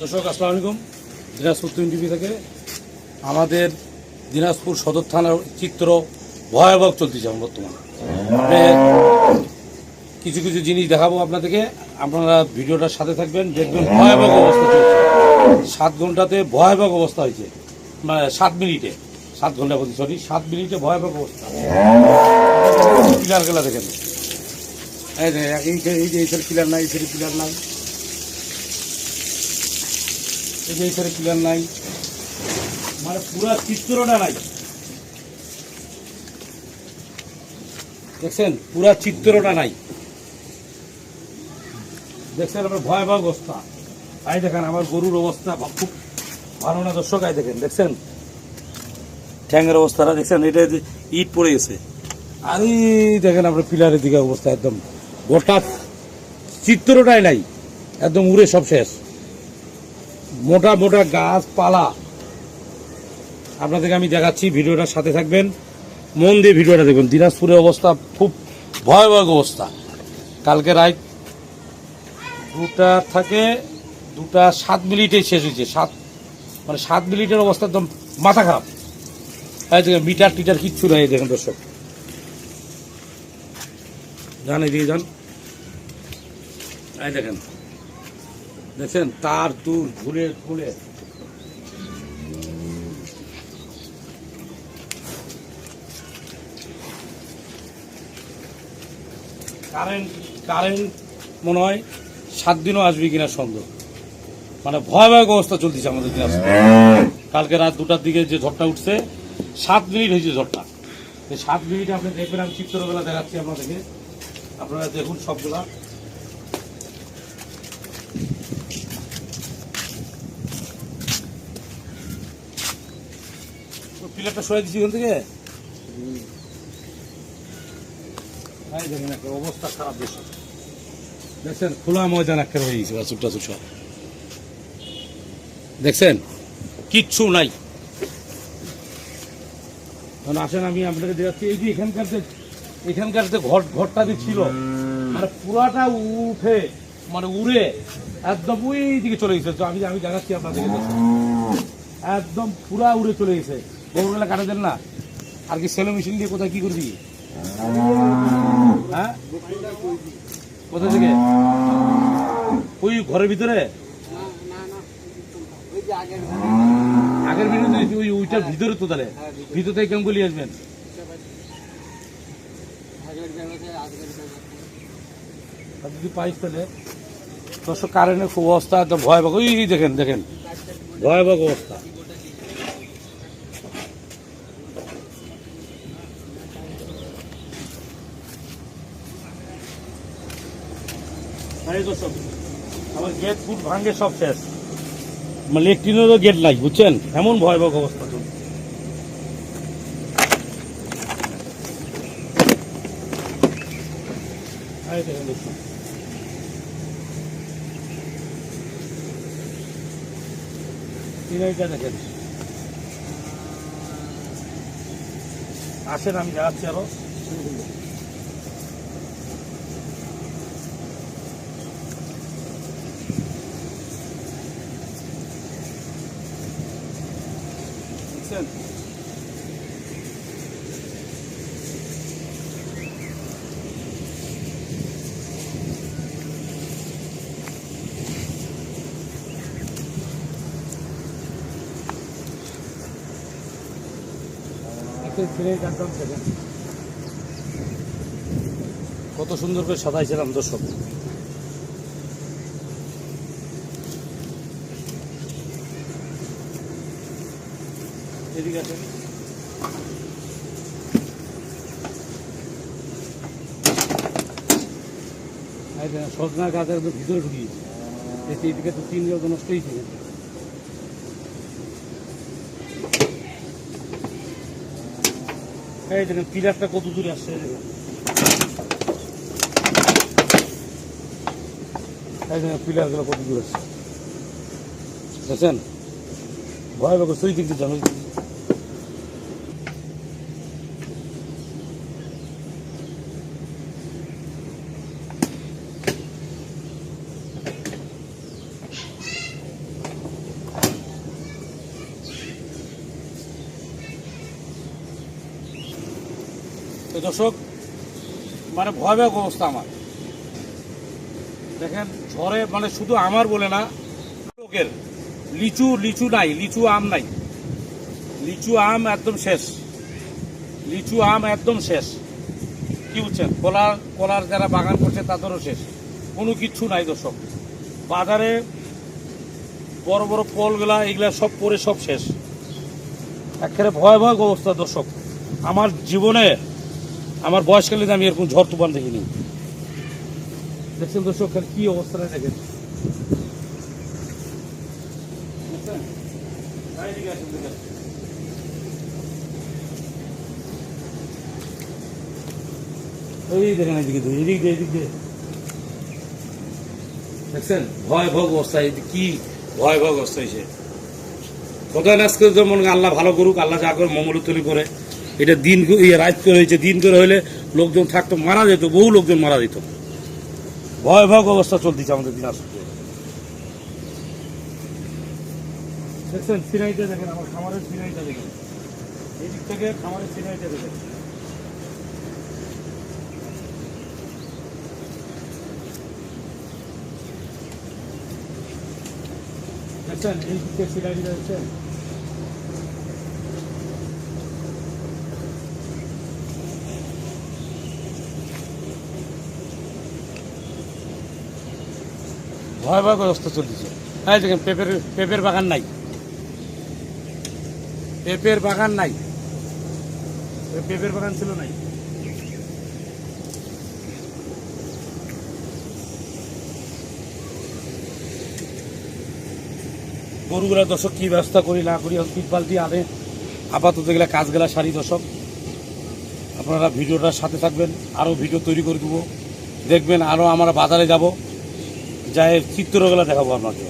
দর্শক আসসালামু আলাইকুম দিনাজপুর টুইন টিভি থেকে আমাদের দিনাজপুর সদর থানার চিত্র ভয়াবহ চলতেছে এখন বর্তমানে মানে কিছু কিছু জিনিস দেখাবো আপনাদেরকে আপনারা ভিডিওটার সাথে থাকবেন দেখবেন ভয়াবহ অবস্থা চলছে সাত ঘন্টাতে ভয়াবহ অবস্থা হয়েছে মানে সাত মিনিটে সাত ঘণ্টা বলছি সরি সাত মিনিটে ভয়াবহ অবস্থা পিলার গেলা দেখেন এই যে এই যে এই যে এই পিলার নাই এই পিলার নাই এই যে এখানে ক্লিয়ার নাই। মানে পুরা চিত্রটা নাই। দেখছেন? পুরা চিত্রটা নাই। দেখছেন আমার ভয়াবহ অবস্থা। আই দেখেন, আমার গরুর অবস্থা খুব ভালো না, দর্শক, আই দেখেন, দেখছেন? ঠ্যাংয়ের অবস্থাটা, দেখছেন? এটা ইট পড়ে গেছে। আর দেখেন, আপনার পিলারের দিকে অবস্থা একদম। গোটা চিত্রটাই নাই। একদম উড়ে সব শেষ। মোটা মোটা গাছপালা। আপনাদেরকে আমি দেখাচ্ছি, ভিডিওটার সাথে থাকবেন। মন দিয়ে ভিডিওটা দেখবেন। দিনাজপুরের অবস্থা খুব ভয়াবহ অবস্থা। কালকে রাত দুটা থেকে দুটা সাত মিনিটে শেষ হয়েছে। সাত মানে সাত মিনিটের অবস্থা একদম মাথা খারাপ। এই দেখেন, মিটার টিটার কিচ্ছু নাই দেখেন দর্শক। যান, এদিকে যান। দেখেন দেখছেন, তার তুর ঘুরে ঘুরে কারেন্ট কারেন্ট মনে হয় সাত দিনও আসবে কিনা সন্দেহ। মানে ভয়াবহ অবস্থা চলতেছে আমাদের দিনাজপুরে। কালকে রাত দুটার দিকে যে ঝড়টা উঠছে, সাত মিনিট হয়েছে ঝড়টা। সাত মিনিটে আপনি দেখবেন, আমি চিত্রবেলা দেখাচ্ছি আপনাদেরকে। আপনারা দেখুন সবগুলা। সরাই দিচ্ছি ওখান থেকে। এই দেখেন একটা অবস্থা খারাপ দেখছেন খোলা ময়দান একটা হয়ে গেছে। দেখছেন? কিচ্ছু নাই। আসেন আমি আপনাকে দেখাচ্ছি এই যে এখানকার যে এখানকার যে ঘর ঘরটা যে ছিল মানে পুরাটা উঠে মানে উড়ে একদম ওই দিকে চলে গেছে। আমি আমি দেখাচ্ছি আপনাদেরকে। দেখুন। একদম পুরা উড়ে চলে গেছে। গরুগুলা কাটা দেন না। আর কি সেলো মেশিন দিয়ে কোথায় কি করবি? হ্যাঁ? কোথা থেকে? ওই ঘরের ভিতরে? আগের ভিতরে ওই ওইটার ভিতরে তো তাহলে। ভিতর থেকে কেমন বলি আসবেন? যদি পাইস তাহলে। দর্শক কারেন্টের খুব অবস্থা একদম ভয়াবহ। ওই দেখেন দেখেন। ভয়াবহ অবস্থা। আমার গেট ভাঙ্গে সব মানে গেট নাই, বুঝছেন? এমন ভয়াবহ অবস্থা দেখেন। আসেন, আমি যাচ্ছি আরও। জানতাম কত সুন্দর করে সাজাইছিলাম দর্শক এদিকে দেখেন, সজনা গাছ একদম ভিতরে ঢুকিয়েছে এদিকে তো তিন গাছ নষ্ট হয়েছে। এই দেখেন পিলারটা কত দূরে আসছে এই দেখেন পিলারগুলো কত দূরে আসছে। দেখছেন? ভয় ভয় সই দিক জানো তো দর্শক মানে ভয়াবহ অবস্থা আমার। দেখেন, ঝড়ে মানে শুধু আমার বলে না, লোকের। লিচু লিচু নাই, লিচু আম নাই। লিচু আম একদম শেষ। লিচু আম একদম শেষ। কি বুঝছেন কলার কলার যারা বাগান করছে, তাদেরও শেষ। কোনো কিচ্ছু নাই দর্শক। বাজারে বড় বড় ফলগুলা, এগুলা সব পরে সব শেষ। একেবারে ভয়াবহ অবস্থা দর্শক। আমার জীবনে আমার বয়সকালে আমি এরকম ঝড় তুফান দেখিনি। দেখছেন দর্শক কি দেখেন। দিয়ে, দেখছেন? ভয়াবহ অবস্থা কি ভয়াবহ অবস্থা হয়েছে। আল্লাহ ভালো করুক আল্লাহ যা করে মঙ্গল মঙ্গলোত্তরি করে। এটা দিন ইয়ে রাত করে হয়েছে, দিন করে হলে লোকজন থাকতো, মারা যেত, বহু লোকজন মারা যেত। ভয়াবহ অবস্থা চলতেছে আমাদের দিনাজপুরে। দেখছেন, সিনাইটা দেখেন, আমার খামারের সিনাইটা দেখেন। এই দিক থেকে খামারের সিনাইটা দেখেন। দেখছেন, এই দিক থেকে সিনাইটা দেখছেন? ভয়াবহ অবস্থা চলতেছে। হ্যাঁ দেখেন, পেঁপের পেঁপের বাগান নাই। পেঁপের বাগান নাই। পেঁপের বাগান ছিল নাই। গরুগুলা দর্শক কি ব্যবস্থা করি না করি পিট বালতি আনে। আপাতত এগুলা কাজগুলা সারি দর্শক। আপনারা ভিডিওটার সাথে থাকবেন আরও ভিডিও তৈরি করে দেবো। দেখবেন আরও আমরা বাজারে যাব। যাই চিত্রগুলো দেখাবো আপনাকে।